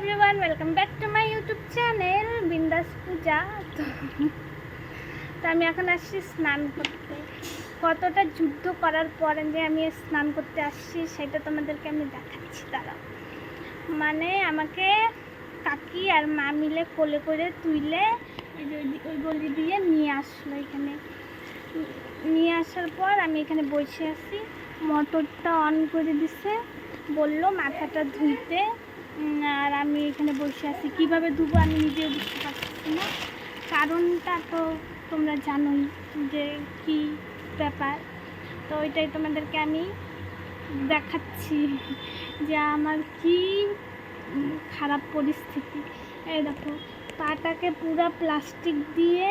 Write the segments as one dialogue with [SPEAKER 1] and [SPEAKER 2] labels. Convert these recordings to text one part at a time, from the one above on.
[SPEAKER 1] Everyone welcome back to my YouTube channel Bindaas Puja তো আমি এখন আসছি স্নান করতে। কতটা যুদ্ধ করার পরে যে আমি স্নান করতে আসছি, সেটা তোমাদেরকে আমি দেখাচ্ছি, দাঁড়াও। মানে আমাকে কাকি আর মা মিলে কোলে করে তুইলে ওই- গলি দিয়ে নিয়ে আসলো এখানে। নিয়ে আসার পর আমি এখানে বসে আছি। মোটরটা অন করে দিছে। বলল মাথাটা ধুইতে। আর আমি এখানে বসে আছি। কীভাবে ধুবো আমি নিজেও বুঝতে পারছি না। কারণটা তো তোমরা জানোই যে কি ব্যাপার। তো ওইটাই তোমাদেরকে আমি দেখাচ্ছি যে আমার কি খারাপ পরিস্থিতি। এই দেখো, পাটাকে পুরো প্লাস্টিক দিয়ে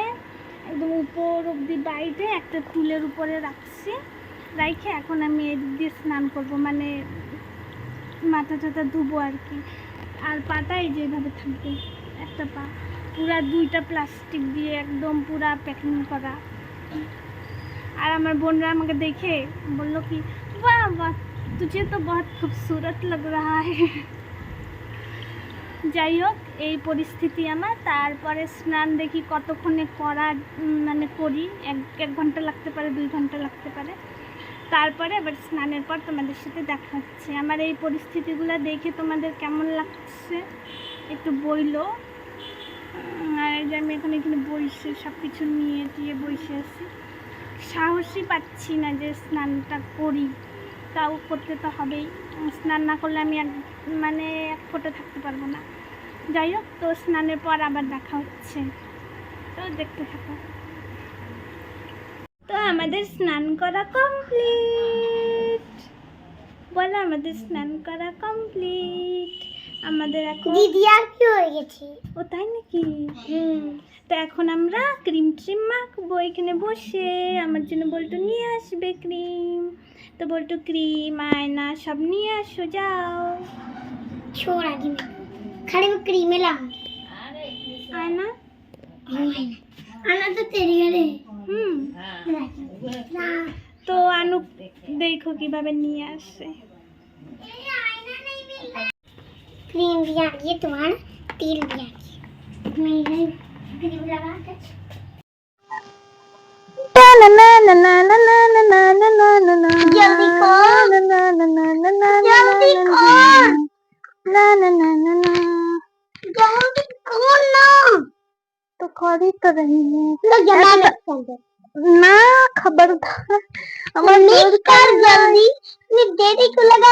[SPEAKER 1] একদম উপর অব্দি বাইরে একটা টুলের উপরে রাখছি। রাইখে এখন আমি এদিক দিয়ে স্নান করব। মানে মাথা টাথা ধুবো আর কি। আর পাটা এই যে এভাবে থাকবে, একটা পা। পুরা দুইটা প্লাস্টিক দিয়ে একদম পুরা প্যাকিং করা। আর আমার বোনরা আমাকে দেখে বলল কি, বাহ বাহ, তুঝে তো বহুত খুবসুরত লাগ রাহা যাই হোক, এই পরিস্থিতি আমার। তারপরে স্নান দেখি কতক্ষণে করা মানে করি। এক এক ঘণ্টা লাগতে পারে, দুই ঘণ্টা লাগতে পারে। তারপরে আবার স্নানের পর তোমাদের সাথে দেখা হচ্ছে। আমার এই পরিস্থিতিগুলো দেখে তোমাদের কেমন লাগছে? একটু বইলো। আর যে আমি এখন এখানে বসে সব কিছু নিয়ে টিয়ে বসে আছি। সাহসই পাচ্ছি না যে স্নানটা করি। তাও করতে তো হবেই। স্নান না করলে আমি এক মানে এক ফোঁটা থাকতে পারব না। যাই হোক, তো স্নানের পর আবার দেখা হচ্ছে। তো দেখতে থাকো। তো আমাদের স্নান করা কমপ্লিট বলো আমাদের স্নান করা কমপ্লিট আমাদের এখন
[SPEAKER 2] দিদি আর কি হয়ে গেছে?
[SPEAKER 1] ও তাই নাকি? তো এখন আমরা ক্রিম ট্রিম মাখবো এখানে বসে। আমার জন্য বল্টু নিয়ে আসবে ক্রিম তো বল্টু ক্রিম আয়না সব নিয়ে আসো যাও।
[SPEAKER 2] ছোড়া দিন খালি ক্রিম এলাম
[SPEAKER 1] আয়না?
[SPEAKER 2] আয়না? তো তেরি
[SPEAKER 1] গেলে। তো আনু দেখো কিভাবে নিয়ে আসে
[SPEAKER 2] क्रीम भी आ गई है तुम्हारा तेल भी आ गया मेरे क्रीम लगा के जल्दी कर। जल्दी कर। जल्दी कौन ना
[SPEAKER 1] तो करी तो रही है
[SPEAKER 2] लो जमा मत कर दे
[SPEAKER 1] না খবরদার আমার
[SPEAKER 2] मिक्स कर जल्दी ये देरी को लगा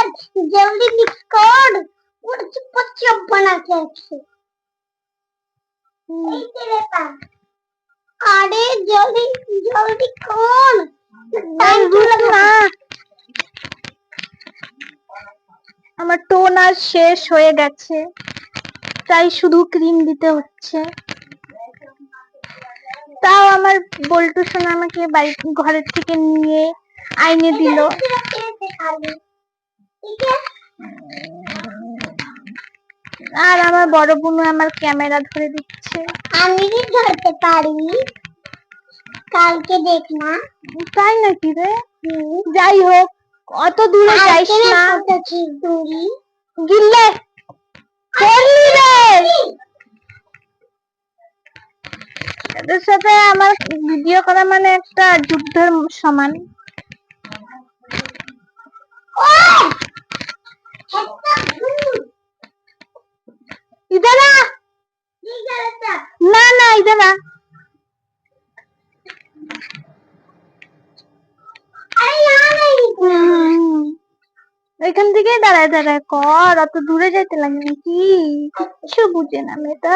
[SPEAKER 2] जल्दी मिक्स कर और चुप चुप बना के रखे
[SPEAKER 1] হুম,
[SPEAKER 2] এই তেলে পান। আরে জলদি জলদি কোন টাইম তো
[SPEAKER 1] না আমার টোন আর শেষ হয়ে গেছে তাই শুধু ক্রিম দিতে হচ্ছে তাও আমার বল্টু সোনা আমাকে বাড়ি ঘরের থেকে নিয়ে আইনে দিল। আর আমার বড় বোনও আমার ক্যামেরা ধরে দিচ্ছে।
[SPEAKER 2] আমি কি ধরতে পারি? কালকে দেখ না
[SPEAKER 1] তাই নাকি রে? যাই হোক অত দূরে যাইস না।
[SPEAKER 2] দূরি
[SPEAKER 1] গিল্লে! করলি রে! এদের সাথে আমার ভিডিও করা মানে একটা যুদ্ধের সমান ইদার! না না। ওইখান থেকে দাঁড়ায় দাঁড়ায় কর, অত দূরে যেতে লাগে নাকি কিছু বুঝে না মেয়েটা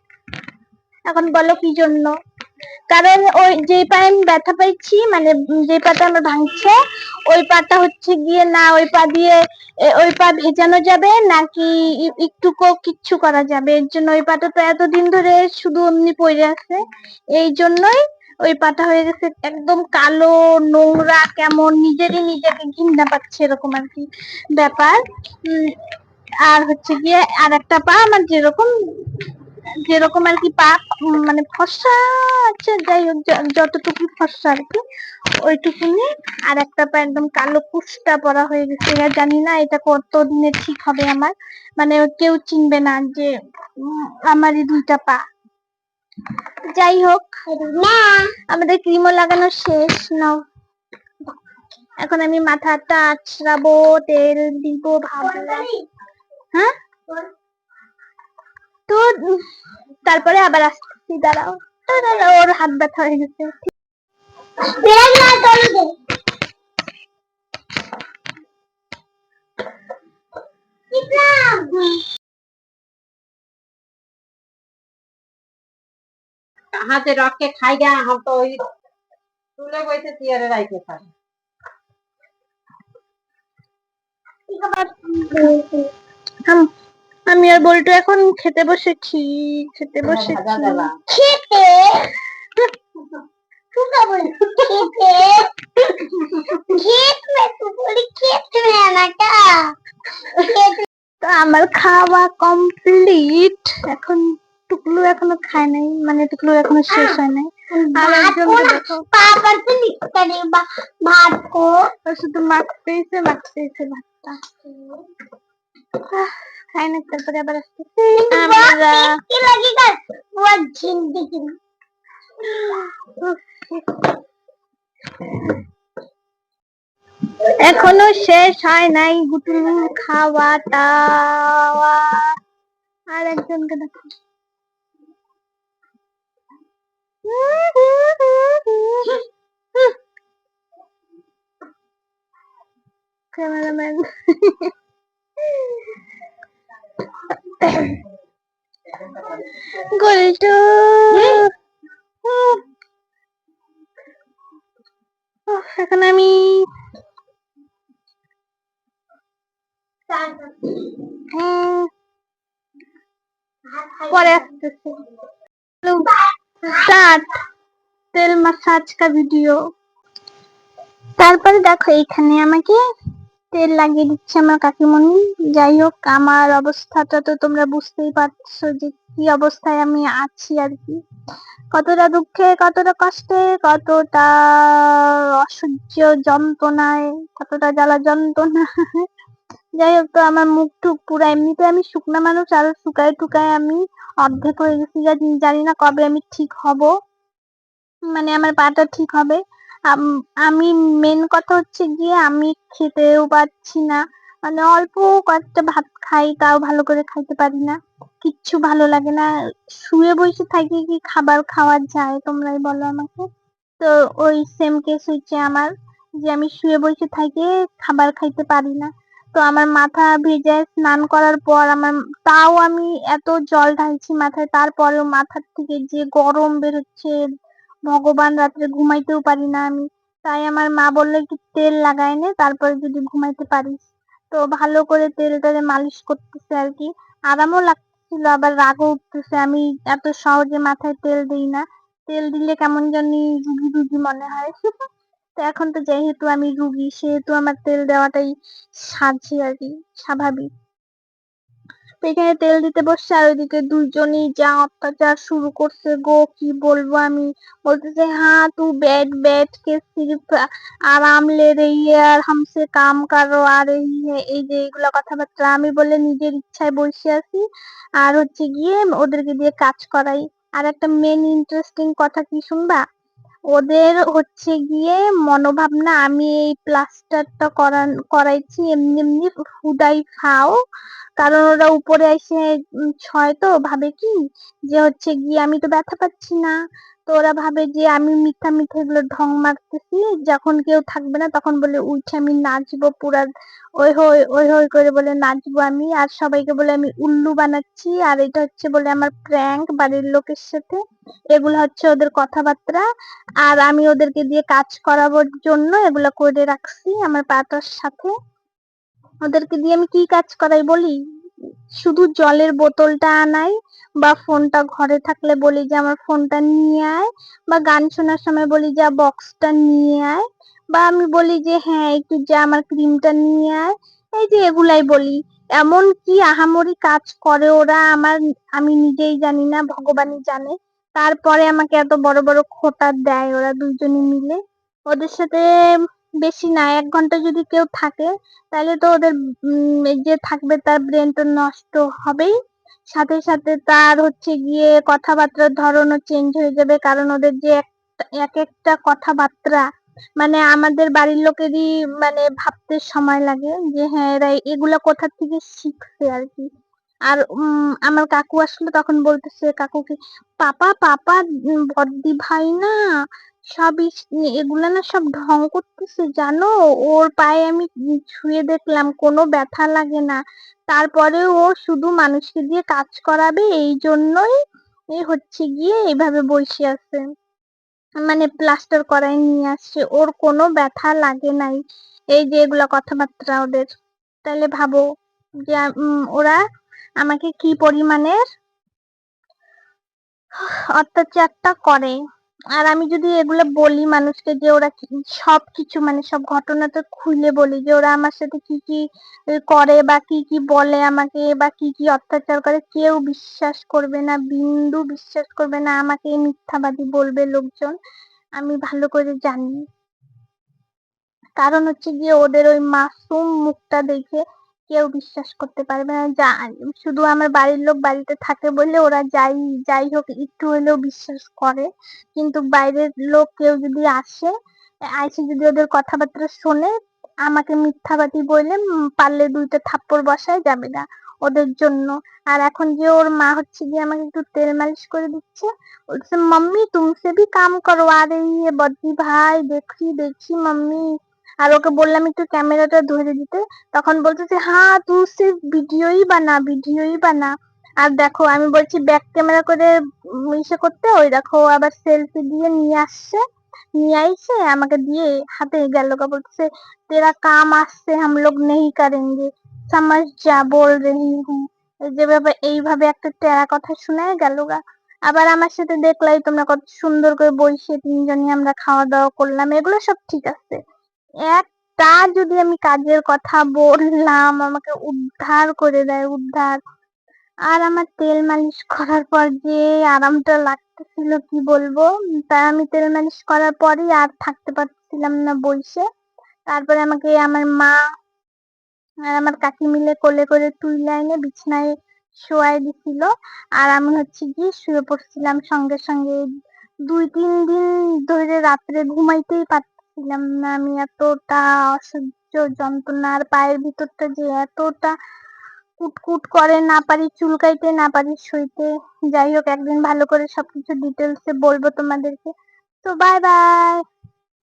[SPEAKER 1] এখন বলো কি জন্য? কারণ ওই যে পায়ে আমি ব্যথা পাইছি মানে যে পাটা আমার ভাঙছে, ওই পাটা হচ্ছে গিয়ে না ওই পা দিয়ে ওই পা ভেজানো যাবে, নাকি একটুকু কিচ্ছু করা যাবে। এর জন্য ওই পাটা তো এতদিন ধরে শুধু এমনি পড়ে আছে। এই জন্যই ওই পাটা হয়ে গেছে একদম কালো, নোংরা, কেমন নিজেরই নিজেকে ঘৃণা পাচ্ছে, এরকম আর কি ব্যাপার। আর হচ্ছে গিয়ে আর একটা পা আমার যেরকম যেরকম আর কি পা মানে ফর্সা আছে যাই হোক যতটুকু ফর্সা আর কি ওইটুকুনি। আর একটা পা একদম কালো কুষ্টা পড়া হয়ে গেছে। জানি না এটা কত দিনে ঠিক হবে আমার। মানে কেউ চিনবে না যে আমারই দুইটা পা। যাই হোক আমাদের ক্রিমও লাগানো শেষ নাও। এখন আমি মাথাটা আছড়াবো তেল দিব ভাবলাম হ্যাঁ? তো তারপরে আবার আসছি দাঁড়াও। দাঁড়াও ওর হাত ব্যথা হয়ে গেছে।
[SPEAKER 3] হাতে রক্তে খাই গা হাম তো ওই তুলে বইতে চেয়ারে রাইতে পারে হাম
[SPEAKER 1] আমি আর বল্টু এখন খেতে বসেছি খেতে বসেছি।
[SPEAKER 2] খেতে?
[SPEAKER 1] তো আমার খাওয়া কমপ্লিট। এখন টুকলু এখনও খায় নাই মানে টুকলু এখনও শেষ হয়। নাই। আর একজনকে শুধু মাখতেইছে মাখতেছে ভাতটা। তারপরে আবার আমরা এখনও শেষ হয় নাই গুটুল খাওয়া দাওয়া আর একজনকে দেখো। ক্যামেরাম্যান। গোল্টু এখন আমি পরে আসতেছে। স্টার্ট তেল মাসাজ কা ভিডিও তারপরে দেখো এখানে আমাকে তেল লাগিয়ে দিচ্ছে আমার কাকিমণি। যাই হোক, আমার অবস্থাটা তো তোমরা বুঝতেই পারছ যে কি অবস্থায় আমি আছি আর কি। কতটা দুঃখে, কতটা কষ্টে, কতটা অসহ্য যন্ত্রণায়, কতটা জ্বালা যন্ত্রণা যাই হোক, তো আমার মুখ টুক পুরো এমনিতে আমি শুকনো মানুষ, আর শুকায় টুকায় আমি অর্ধেক হয়ে গেছি। জানি- না কবে আমি ঠিক হব। মানে আমার পাটা ঠিক হবে। আম- মেন কথা হচ্ছে গিয়ে আমি খেতেও পাচ্ছি না। মানে অল্প কয়েকটা ভাত খাই, তাও ভালো করে খাইতে পারি না। কিচ্ছু ভালো লাগে না। শুয়ে বসে থাকি কি খাবার খাওয়া যায়, তোমরাই বলো আমাকে। তো ওই সেম কেস হচ্ছে আমার, যে আমি শুয়ে বসে থাকি, খাবার খাইতে পারি না। তো আমার মাথা ভেজে স্নান করার পর আমার, তাও আমি এত জল ঢালছি মাথায়, তারপরেও মাথার থেকে যে গরম বেরোচ্ছে ভগবান রাত্রে ঘুমাইতেও পারি না আমি। তাই আমার মা বলল, একটু তেল লাগাই নে, তারপরে যদি ঘুমাইতে পারিস। তো ভালো করে তেলটারে মালিশ করতেছে আর কি। আরামও লাগছিল, আবার রাগও উঠতেছে। আমি এত সহজে মাথায় তেল দিই না। তেল দিলে কেমন জানি রুগী রুগী মনে হয়। তো এখন তো যেহেতু আমি রুগী, সেহেতু আমার তেল দেওয়াটাই সাজে আর কি, স্বাভাবিক। এখানে তেল দিতে বসছে, আর ওইদিকে দুইজনই যা অত্যাচার শুরু করছে গো, কি বলব আমি? বলতেছে হ্যাঁ তু ব্যাট ব্যাট কে সিরিফ আরাম লে রই আর হামসে কাম করো, আর এই যে এইগুলো কথাবার্তা। আমি বলে নিজের ইচ্ছায় বসে আছি, আর হচ্ছে গিয়ে ওদেরকে দিয়ে কাজ করাই। আর একটা মেন ইন্টারেস্টিং কথা কি শুনবা? ওদের হচ্ছে গিয়ে মনোভাবনা, আমি এই প্লাস্টারটা করান, করাইছি, এমনি এমনি হুদাই খাও। কারণ ওরা উপরে এসে ছয় তো, ভাবে কি? যে হচ্ছে গিয়ে আমি তো ব্যথা পাচ্ছি না। তো ওরা ভাবে যে আমি মিথ্যা মিথ্যা এগুলো ঢং মারতেছি, যখন কেউ থাকবে না তখন বলে, উঠে, আমি নাচবো পুরা, ওই হই ওই হই করে বলে নাচবো আমি। আর সবাইকে বলে, আমি উল্লু বানাচ্ছি। আর এটা হচ্ছে বলে আমার প্র্যাঙ্ক বাড়ির লোকের সাথে। এগুলো হচ্ছে ওদের কথাবার্তা। আর আমি ওদেরকে দিয়ে কাজ করাবার জন্য এগুলো করে রাখছি আমার পাতার সাথে। ওদেরকে দিয়ে আমি কি কাজ করাই বলি? শুধু জলের বোতলটা আনাই বা ফোনটা ঘরে থাকলে বলি যে আমার ফোনটা নিয়ে আয় বা গান শোনার সময় বলি যা বক্সটা নিয়ে আয় বা আমি বলি যে হ্যাঁ একটু যা আমার ক্রিমটা নিয়ে আয়। এই যে এগুলাই বলি। এমন কি আহামরি কাজ করে ওরা আমার, আমি নিজেই জানি না, ভগবানই জানে। তারপরে আমাকে এত বড় বড় খোটা দেয় ওরা দুজনে মিলে। ওদের সাথে বেশি না, এক ঘণ্টা যদি কেউ থাকে, তাহলে তো ওদের যে থাকবে তার ব্রেন তো নষ্ট হবেই। সাথে সাথে তার হচ্ছে গিয়ে কথাবার্তার ধরনও চেঞ্জ হয়ে যাবে, কারণ ওদের যে এক একটা কথাবার্তা মানে আমাদের বাড়ির লোকেরই মানে ভাবতে সময় লাগে যে হ্যাঁ এরা এগুলা কোথা থেকে শিখছে আর কি। আর আমার কাকু আসলো তখন বলতেছে কাকুকে পাপা পাপা বদ্দি ভাই না সব এগুলা না সব ঢং করতেছে, জানো? ওর পায়ে আমি ছুঁয়ে দেখলাম, কোনো ব্যথা লাগে না। তারপরে ও শুধু মানুষকে দিয়ে কাজ করাবে এই জন্যই হচ্ছে গিয়ে এইভাবে বসে আছে। মানে প্লাস্টার করাই নিয়ে আসছে, ওর কোনো ব্যথা লাগে নাই। এই যে এগুলা কথাবার্তা ওদের। তাহলে ভাবো যে ওরা আমাকে কি পরিমাণের? অত্যাচারটা করে। আর আমি যদি এগুলো বলি মানুষকে যে ওরা সব কিছু মানে সব ঘটনাটা খুলে বলি যে ওরা আমার সাথে কি কি করে বা কি কি বলে আমাকে বা কি কি অত্যাচার করে, কেউ বিশ্বাস করবে না, বিন্দু বিশ্বাস করবে না আমাকে মিথ্যাবাদী বলবে লোকজন, আমি ভালো করে জানি। কারণ হচ্ছে গিয়ে ওদের ওই মাসুম মুখটা দেখে কেউ বিশ্বাস করতে পারবে না। যা, শুধু আমার বাড়ির লোক বাড়িতে থাকে বলে ওরা যাই যাই হোক, একটু হলেও বিশ্বাস করে। কিন্তু বাইরের লোক কেউ যদি আসে আইসে যদি ওদের কথাবার্তা শোনে, আমাকে মিথ্যাবাদী বলে পারলে দুইটা থাপ্পড় বসায় যাবে না ওদের জন্য। আর এখন যে ওর মা হচ্ছে গিয়ে আমাকে একটু তেল মালিশ করে দিচ্ছে, বলছে, মাম্মি, তুমি সে কাম করো। আরে ইয়ে বদি ভাই, দেখি দেখি, মাম্মি। আর ওকে বললাম একটু ক্যামেরাটা ধরে দিতে, তখন বলছে যে হ্যাঁ তুই সির্ফ ভিডিওই বানা ভিডিওই বানা। আর দেখো, আমি বলছি, ব্যাক ক্যামেরা করে ইসে করতে? ওই দেখো আবার সেলফি দিয়ে নিয়ে আসছে, নিয়ে আইসে, আমাকে দিয়ে হাতে গেল। বলছে, তেরা কাম আসছে, হাম লোক নেই কারেঙ্গে। সমাজ যা বল রেহি হু যেভাবে এইভাবে একটা টেরা কথা শোনায় গেল গা। আবার আমার সাথে দেখলাই তোমরা কত সুন্দর করে বইসে তিনজনই আমরা খাওয়া দাওয়া করলাম, এগুলো সব ঠিক আছে। একটা যদি আমি কাজের কথা বললাম, আমাকে উদ্ধার করে দেয়, উদ্ধার। আর আমার তেল মালিশ করার পর যে আরামটা লাগতেছিল, কি বলব? তাই আমি তেল মালিশ করার পরই আর থাকতে পারছিলাম না বসে তারপরে আমাকে আমার মা আর আমার কাকি মিলে কোলে করে তুলে এনে বিছানায় শোয়াই দিছিল। আর আমি হচ্ছে গিয়ে শুয়ে পড়ছিলাম সঙ্গে সঙ্গে। দুই, তিন দিন ধরে রাত্রে ঘুমাইতেই পারছিলাম না, আমি এতটা অসহ্য যন্ত্রণা আর পায়ের ভিতরটা যে এতটা কুটকুট করে, না পারি চুলকাইতে, না পারি সইতে যাই হোক, একদিন ভালো করে সবকিছু ডিটেলসে বলব তোমাদেরকে। তো বাই বাই